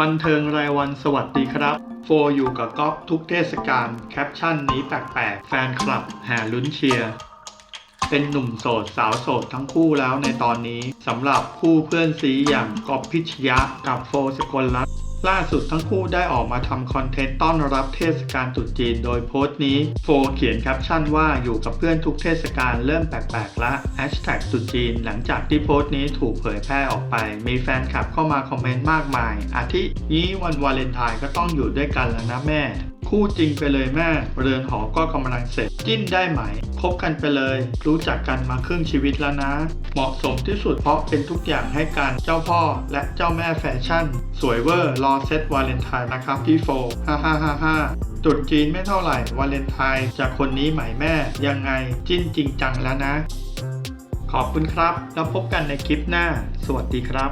บันเทิงรายวันสวัสดีครับ โฟอยู่กับก๊อฟทุกเทศกาลแคปชั่นนี้แปลกๆ แฟนคลับแห่ลุ้นเชียร์ เป็นหนุ่มโสดสาวโสดทั้งคู่แล้วในตอนนี้สำหรับคู่เพื่อนซีอย่างก๊อฟพิชยะกับโฟสกลรัตน์ ล่าสุดทั้งคู่ได้ออกมาทำคอนเทนต์ต้อนรับเทศกาลตรุษจีนโดยโพสต์นี้ โฟเขียนแคปชั่นว่าอยู่กับเพื่อนทุกเทศกาลเริ่มแปลกๆละแฮชแท็กตรุษจีนหลังจากที่โพสต์นี้ถูกเผยแพร่ออกไป มีแฟนคลับเข้ามาคอมเมนต์มากมาย อาทินี้วันวาเลนไทน์ก็ต้องอยู่ด้วยกันแล้วนะแม่ คู่จริงไปเลยแม่ เรือนหอก็กำลังเสร็จจิ้นได้ไหม คบกันไปเลย รู้จักกันมาครึ่งชีวิตแล้วนะ เหมาะสมที่สุดเพราะเป็นทุกอย่างให้กันเจ้าพ่อและเจ้าแม่แฟชั่น สวยเวอร์รอเซตวาเลนไทน์นะครับพี่โฟฮ่าฮ่าฮ่าฮ่าตรุษจีนไม่เท่าไหร่วาเลนไทน์จากคนนี้หมแม่ยังไงจิ้นจริงจังแล้วนะ ขอบคุณครับ แล้วพบกันในคลิปหน้า สวัสดีครับ